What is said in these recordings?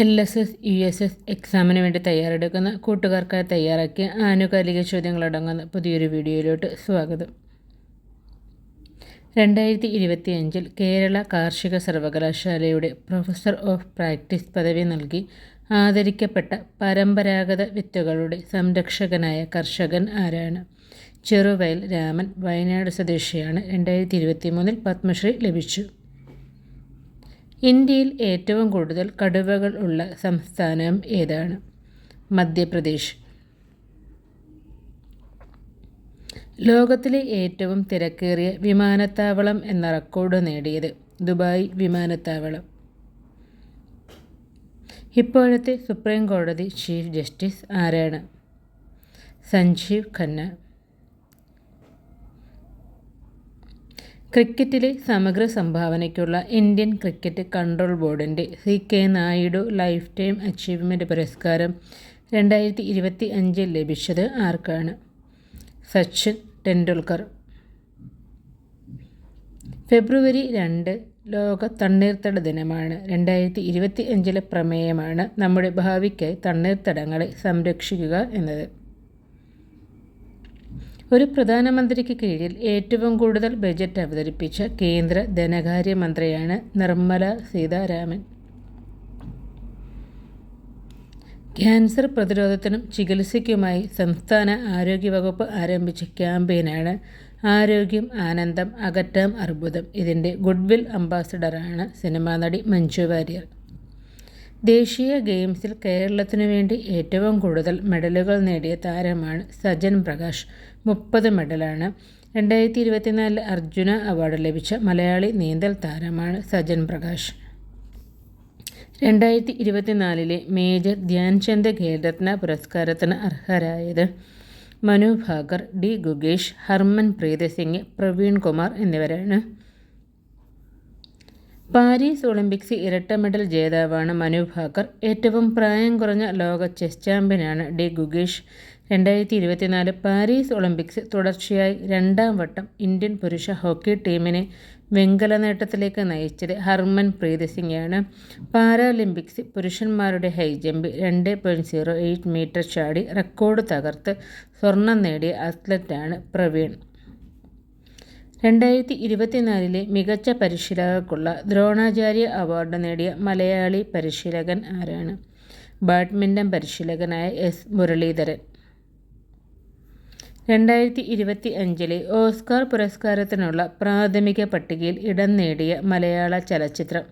L S S U S S എക്സാമിന് വേണ്ടി തയ്യാറെടുക്കുന്ന കൂട്ടുകാർക്കായി തയ്യാറാക്കിയ ആനുകാലിക ചോദ്യങ്ങളടങ്ങുന്ന പുതിയൊരു വീഡിയോയിലോട്ട് സ്വാഗതം. രണ്ടായിരത്തി ഇരുപത്തിയഞ്ചിൽ കേരള കാർഷിക സർവകലാശാലയുടെ പ്രൊഫസർ ഓഫ് പ്രാക്ടീസ് പദവി നൽകി ആദരിക്കപ്പെട്ട പരമ്പരാഗത വിത്തുകളുടെ സംരക്ഷകനായ കർഷകൻ ആരാണ്? ചെറുവയൽ രാമൻ വയനാട് സ്വദേശിയാണ്. രണ്ടായിരത്തി ഇരുപത്തി പത്മശ്രീ ലഭിച്ചു. ഇന്ത്യയിൽ ഏറ്റവും കൂടുതൽ കടുവകൾ ഉള്ള സംസ്ഥാനം ഏതാണ്? മധ്യപ്രദേശ്. ലോകത്തിലെ ഏറ്റവും തിരക്കേറിയ വിമാനത്താവളം എന്ന റെക്കോർഡ് നേടിയത് ദുബായ് വിമാനത്താവളം. ഇപ്പോഴത്തെ സുപ്രീം കോടതി ചീഫ് ജസ്റ്റിസ് ആരാണ്? സഞ്ജീവ് ഖന്ന. ക്രിക്കറ്റിലെ സമഗ്ര സംഭാവനയ്ക്കുള്ള ഇന്ത്യൻ ക്രിക്കറ്റ് കൺട്രോൾ ബോർഡിന്റെ C K Naidu lifetime achievement പുരസ്കാരം രണ്ടായിരത്തി ഇരുപത്തി അഞ്ചിൽ ലഭിച്ചത് ആർക്കാണ്? സച്ചിൻ ടെണ്ടുൽക്കർ. ഫെബ്രുവരി രണ്ട് ലോക തണ്ണീർത്തട ദിനമാണ്. രണ്ടായിരത്തി ഇരുപത്തി അഞ്ചിലെ പ്രമേയമാണ് നമ്മുടെ ഭാവിക്കായി തണ്ണീർത്തടങ്ങളെ സംരക്ഷിക്കുക എന്നത്. ഒരു പ്രധാനമന്ത്രിക്ക് കീഴിൽ ഏറ്റവും കൂടുതൽ ബജറ്റ് അവതരിപ്പിച്ച കേന്ദ്ര ധനകാര്യമന്ത്രിയാണ് നിർമ്മല സീതാരാമൻ. ക്യാൻസർ പ്രതിരോധത്തിനും ചികിത്സയ്ക്കുമായി സംസ്ഥാന ആരോഗ്യവകുപ്പ് ആരംഭിച്ച ക്യാമ്പയിനാണ് ആരോഗ്യം ആനന്ദം അകറ്റാം അർബുദം. ഇതിന്റെ ഗുഡ്വിൽ അംബാസിഡറാണ് സിനിമാ നടി മഞ്ജു വാര്യർ. ദേശീയ ഗെയിംസിൽ കേരളത്തിനു വേണ്ടി ഏറ്റവും കൂടുതൽ മെഡലുകൾ നേടിയ താരമാണ് സജൻ പ്രകാശ്. മുപ്പത് മെഡലാണ്. രണ്ടായിരത്തി ഇരുപത്തിനാലിൽ അർജുന അവാർഡ് ലഭിച്ച മലയാളി നീന്തൽ താരമാണ് സജൻ പ്രകാശ്. രണ്ടായിരത്തി ഇരുപത്തിനാലിലെ മേജർ ധ്യാൻചന്ദ് ഖേൽരത്ന പുരസ്കാരത്തിന് അർഹരായത് മനു ഭാഗർ ഡി ഗുഗേഷ് ഹർമൻ പ്രീത് സിംഗ് പ്രവീൺ കുമാർ എന്നിവരാണ്. പാരീസ് ഒളിമ്പിക്സ് ഇരട്ട മെഡൽ ജേതാവാണ് മനു ഭാക്കർ ഏറ്റവും പ്രായം കുറഞ്ഞ ലോക ചെസ് ചാമ്പ്യനാണ് ഡി ഗുഗേഷ്. രണ്ടായിരത്തി ഇരുപത്തിനാല് പാരീസ് ഒളിമ്പിക്സ് തുടർച്ചയായി രണ്ടാം വട്ടം ഇന്ത്യൻ പുരുഷ ഹോക്കി ടീമിനെ വെങ്കല നേട്ടത്തിലേക്ക് നയിച്ചത് ഹർമൻ പ്രീത് സിംഗാണ്. പാരാലിമ്പിക്സ് പുരുഷന്മാരുടെ ഹൈജമ്പ് രണ്ട് പോയിന്റ് സീറോ എയ്റ്റ് മീറ്റർ ചാടി റെക്കോർഡ് തകർത്ത് സ്വർണം നേടിയ അത്ലറ്റാണ് പ്രവീൺ. രണ്ടായിരത്തി ഇരുപത്തിനാലിലെ മികച്ച പരിശീലകർക്കുള്ള ദ്രോണാചാര്യ അവാർഡ് നേടിയ മലയാളി പരിശീലകൻ ആരാണ്? ബാഡ്മിന്റൺ പരിശീലകനായ എസ് മുരളീധരൻ. രണ്ടായിരത്തി ഇരുപത്തി അഞ്ചിലെ ഓസ്കാർ പുരസ്കാരത്തിനുള്ള പ്രാഥമിക പട്ടികയിൽ ഇടം നേടിയ മലയാള ചലച്ചിത്രം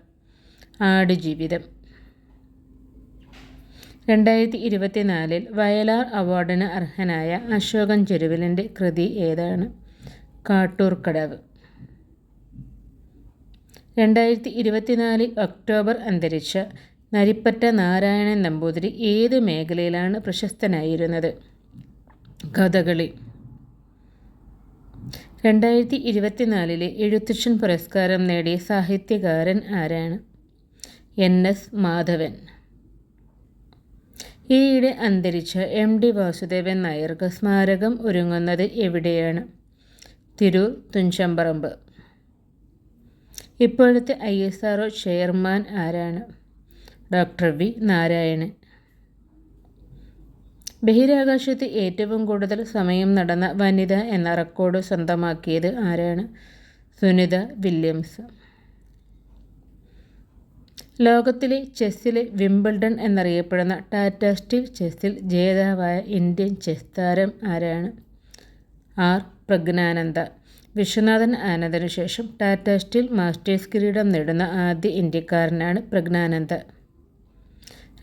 ആടുജീവിതം. രണ്ടായിരത്തി ഇരുപത്തിനാലിൽ വയലാർ അവാർഡിന് അർഹനായ അശോകൻ ചെരുവിലിന്റെ കൃതി ഏതാണ്? കാട്ടൂർക്കടവ്. രണ്ടായിരത്തി ഇരുപത്തിനാല് ഒക്ടോബർ അന്തരിച്ച നരിപ്പറ്റ നാരായണൻ നമ്പൂതിരി ഏത് മേഖലയിലാണ് പ്രശസ്തനായിരുന്നത്? കഥകളി. രണ്ടായിരത്തി ഇരുപത്തിനാലിലെ എഴുത്തച്ഛൻ പുരസ്കാരം നേടിയ സാഹിത്യകാരൻ ആരാണ്? എൻ. എസ്. മാധവൻ. ഈയിടെ അന്തരിച്ച എം. ഡി. വാസുദേവൻ നായർക്ക് സ്മാരകം ഒരുങ്ങുന്നത് എവിടെയാണ്? തിരൂർ തുഞ്ചമ്പറമ്പ്. ഇപ്പോഴത്തെ ഐ. എസ്. ആർ. ചെയർമാൻ ആരാണ്? Doctor V. നാരായണൻ. ബഹിരാകാശത്ത് ഏറ്റവും കൂടുതൽ സമയം നടന്ന വനിത എന്ന റെക്കോർഡ് സ്വന്തമാക്കിയത് ആരാണ്? സുനിത വില്യംസ്. ലോകത്തിലെ ചെസ്സിലെ വിംബിൾഡൺ എന്നറിയപ്പെടുന്ന ടാറ്റ സ്റ്റീൽ ചെസ്സിൽ ജേതാവായ ഇന്ത്യൻ ചെസ് താരം ആരാണ്? ആർ. പ്രജ്ഞാനന്ദ. വിശ്വനാഥൻ ആനന്ദനു ശേഷം ടാറ്റ സ്റ്റീൽ മാസ്റ്റേഴ്സ് കിരീടം നേടുന്ന ആദ്യ ഇന്ത്യക്കാരനാണ് പ്രജ്ഞാനന്ദ.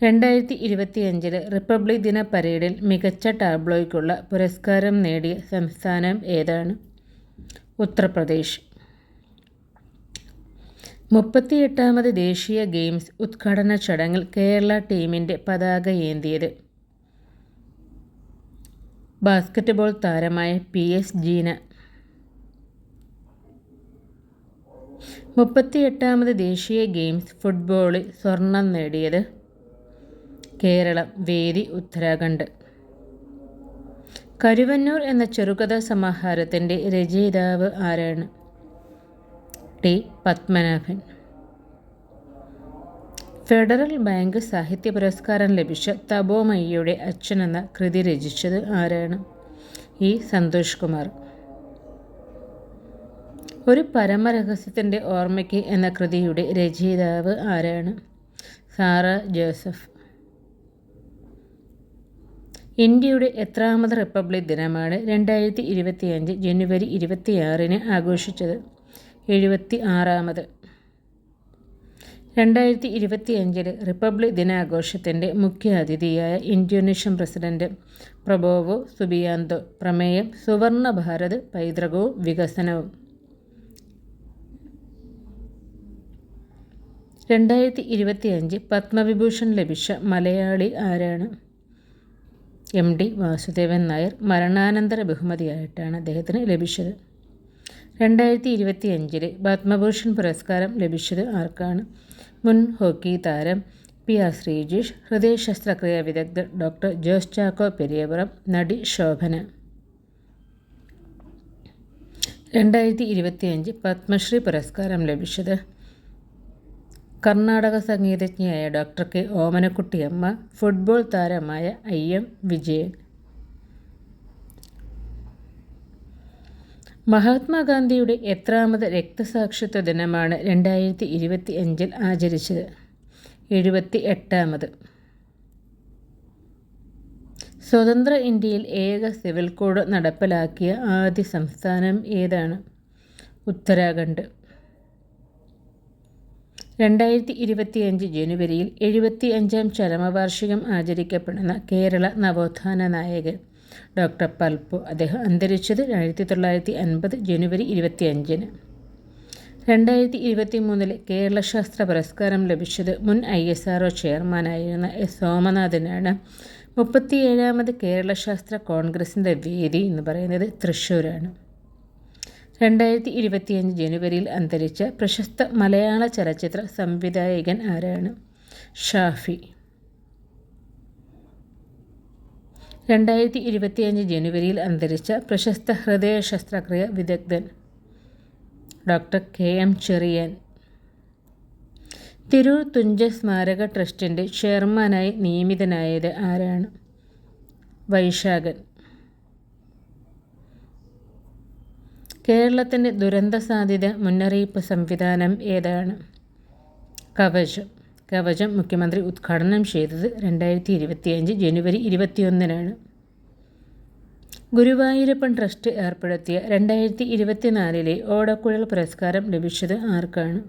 രണ്ടായിരത്തി ഇരുപത്തിയഞ്ചിൽ റിപ്പബ്ലിക് ദിന പരേഡിൽ മികച്ച ടാബ്ലോയ്ക്കുള്ള പുരസ്കാരം നേടിയ സംസ്ഥാനം ഏതാണ്? ഉത്തർപ്രദേശ്. മുപ്പത്തിയെട്ടാമത് ദേശീയ ഗെയിംസ് ഉദ്ഘാടന ചടങ്ങിൽ കേരള ടീമിന്റെ പതാക ഏന്തിയത്? ബാസ്കറ്റ്ബോൾ താരമായ പി എസ് ജീന. മുപ്പത്തിയെട്ടാമത് ദേശീയ ഗെയിംസ് ഫുട്ബോളിൽ സ്വർണം നേടിയത് കേരളം വേദി ഉത്തരാഖണ്ഡ്. കരുവന്നൂർ എന്ന ചെറുകഥാ സമാഹാരത്തിന്റെ രചയിതാവ് ആരാണ്? ടി. പത്മനാഭൻ. ഫെഡറൽ ബാങ്ക് സാഹിത്യ പുരസ്കാരം ലഭിച്ച തപോമയ്യയുടെ അച്ഛൻ എന്ന കൃതി രചിച്ചത് ആരാണ്? ഇ. സന്തോഷ് കുമാർ. ഒരു പരമരഹസ്യത്തിന്റെ ഓർമ്മയ്ക്ക് എന്ന കൃതിയുടെ രചയിതാവ് ആരാണ്? സാറ ജോസഫ്. ഇന്ത്യയുടെ എത്രാമത് റിപ്പബ്ലിക് ദിനമാണ് രണ്ടായിരത്തി ഇരുപത്തിയഞ്ച് ജനുവരി ഇരുപത്തിയാറിന് ആഘോഷിച്ചത്. എഴുപത്തി ആറാമത് രണ്ടായിരത്തി ഇരുപത്തിയഞ്ചിൽ റിപ്പബ്ലിക് ദിനാഘോഷത്തിന്റെ മുഖ്യ അതിഥിയായ ഇന്തോനേഷ്യൻ പ്രസിഡന്റ് പ്രബോവോ സുബിയാന്തോ പ്രമേയം സുവർണ ഭാരത് പൈതൃകവും വികസനവും. രണ്ടായിരത്തി ഇരുപത്തിയഞ്ച് പത്മവിഭൂഷൺ ലഭിച്ച മലയാളി ആരാണ്? എം ഡി വാസുദേവൻ നായർ മരണാനന്തര ബഹുമതിയായിട്ടാണ് അദ്ദേഹത്തിന് ലഭിച്ചത്. രണ്ടായിരത്തി ഇരുപത്തി അഞ്ചിൽ പത്മഭൂഷൺ പുരസ്കാരം ലഭിച്ചത് ആർക്കാണ്? മുൻ ഹോക്കി താരം പി ആർ ശ്രീജീഷ് ഹൃദയ ശസ്ത്രക്രിയ വിദഗ്ധർ ഡോക്ടർ ജോസ് ചാക്കോ പെരിയപുറം നടി ശോഭന. രണ്ടായിരത്തി ഇരുപത്തിയഞ്ച് പത്മശ്രീ പുരസ്കാരം ലഭിച്ചത് കർണാടക സംഗീതജ്ഞയായ ഡോക്ടർ കെ ഓമനക്കുട്ടിയമ്മ ഫുട്ബോൾ താരമായ ഐ എം വിജയൻ. മഹാത്മാഗാന്ധിയുടെ എത്രാമത് രക്തസാക്ഷിത്വ ദിനമാണ് രണ്ടായിരത്തി ഇരുപത്തി അഞ്ചിൽ ആചരിച്ചത്. എഴുപത്തി എട്ടാമത് സ്വതന്ത്ര ഇന്ത്യയിൽ ഏക സിവിൽ കോഡ് നടപ്പിലാക്കിയ ആദ്യ സംസ്ഥാനം ഏതാണ്? ഉത്തരാഖണ്ഡ്. രണ്ടായിരത്തി ഇരുപത്തിയഞ്ച് ജനുവരിയിൽ എഴുപത്തി അഞ്ചാം ചരമവാർഷികം ആചരിക്കപ്പെടുന്ന കേരള നവോത്ഥാന നായകൻ ഡോക്ടർ പൽപ്പു. അദ്ദേഹം അന്തരിച്ചത് ആയിരത്തി തൊള്ളായിരത്തി അൻപത് ജനുവരി ഇരുപത്തി അഞ്ചിന് രണ്ടായിരത്തി ഇരുപത്തി മൂന്നിലെ കേരള ശാസ്ത്ര പുരസ്കാരം ലഭിച്ചത് മുൻ ഐ എസ് ആർ ഒ ചെയർമാനായിരുന്ന എസ് സോമനാഥനാണ്. മുപ്പത്തിയേഴാമത് കേരള ശാസ്ത്ര കോൺഗ്രസിന്റെ വേദി എന്ന് പറയുന്നത് തൃശ്ശൂരാണ്. രണ്ടായിരത്തി ഇരുപത്തിയഞ്ച് ജനുവരിയിൽ അന്തരിച്ച പ്രശസ്ത മലയാള ചലച്ചിത്ര സംവിധായകൻ ആരാണ്? ഷാഫി. രണ്ടായിരത്തി ഇരുപത്തിയഞ്ച് ജനുവരിയിൽ അന്തരിച്ച പ്രശസ്ത ഹൃദയ ശസ്ത്രക്രിയ വിദഗ്ധൻ doctor K M Cherian. Tirur Thuncha സ്മാരക ട്രസ്റ്റിന്റെ ചെയർമാനായി നിയമിതനായത് ആരാണ്? വൈശാഖൻ. കേരളത്തിന്റെ ദുരന്ത സാധ്യത മുന്നറിയിപ്പ് സംവിധാനം ഏതാണ്? കവചം. കവചം മുഖ്യമന്ത്രി ഉദ്ഘാടനം ചെയ്തത് രണ്ടായിരത്തി ഇരുപത്തിയഞ്ച് ജനുവരി ഇരുപത്തിയൊന്നിനാണ്. ഗുരുവായൂരപ്പൻ ട്രസ്റ്റ് ഏർപ്പെടുത്തിയ രണ്ടായിരത്തി ഇരുപത്തിനാലിലെ ഓടക്കുഴൽ പുരസ്കാരം ലഭിച്ചത് ആർക്കാണ്?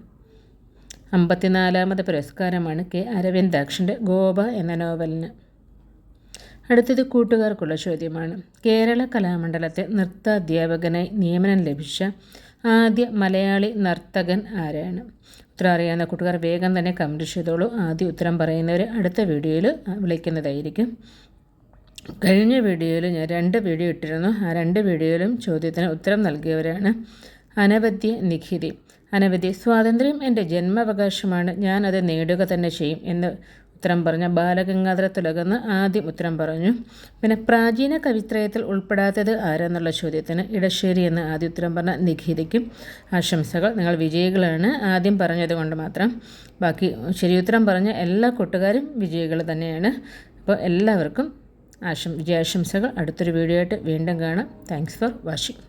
അമ്പത്തിനാലാമത് പുരസ്കാരമാണ് കെ അരവിന്ദാക്ഷന്റെ ഗോപ എന്ന നോവലിന്. അടുത്തത് കൂട്ടുകാർക്കുള്ള ചോദ്യമാണ്. കേരള കലാമണ്ഡലത്തെ നൃത്ത നൃത്താധ്യാപകനായി നിയമനം ലഭിച്ച ആദ്യ മലയാളി നർത്തകൻ ആരാണ്? ഉത്തരം അറിയാവുന്ന കൂട്ടുകാർ വേഗം തന്നെ കമന്റ് ചെയ്തോളൂ. ആദ്യം ഉത്തരം പറയുന്നവർ അടുത്ത വീഡിയോയിൽ വിളിക്കുന്നതായിരിക്കും. കഴിഞ്ഞ വീഡിയോയിൽ ഞാൻ രണ്ട് വീഡിയോ ഇട്ടിരുന്നു. ആ രണ്ട് വീഡിയോയിലും ചോദ്യത്തിന് ഉത്തരം നൽകിയവരാണ് അനവധ്യ നിഖിതി. അനവധി സ്വാതന്ത്ര്യം എന്റെ ജന്മാവകാശമാണ്. ഞാനത് നേടുക തന്നെ ചെയ്യും എന്ന് ഉത്തരം പറഞ്ഞ ബാലഗംഗാധര തിലകെന്ന് ആദ്യം ഉത്തരം പറഞ്ഞു. പിന്നെ പ്രാചീന കവിത്രയത്തിൽ ഉൾപ്പെടാത്തത് ആരെന്നുള്ള ചോദ്യത്തിന് ഇടശ്ശേരി എന്ന് ആദ്യം ഉത്തരം പറഞ്ഞ നിഖിതയ്ക്കും ആശംസകൾ. നിങ്ങൾ വിജയികളാണ് ആദ്യം പറഞ്ഞത് കൊണ്ട് മാത്രം. ബാക്കി ശരിയുത്തരം പറഞ്ഞ എല്ലാ കൂട്ടുകാരും വിജയികൾ തന്നെയാണ്. അപ്പോൾ എല്ലാവർക്കും ആശം വിജയാശംസകൾ. അടുത്തൊരു വീഡിയോ ആയിട്ട് വീണ്ടും കാണാം. Thanks for watching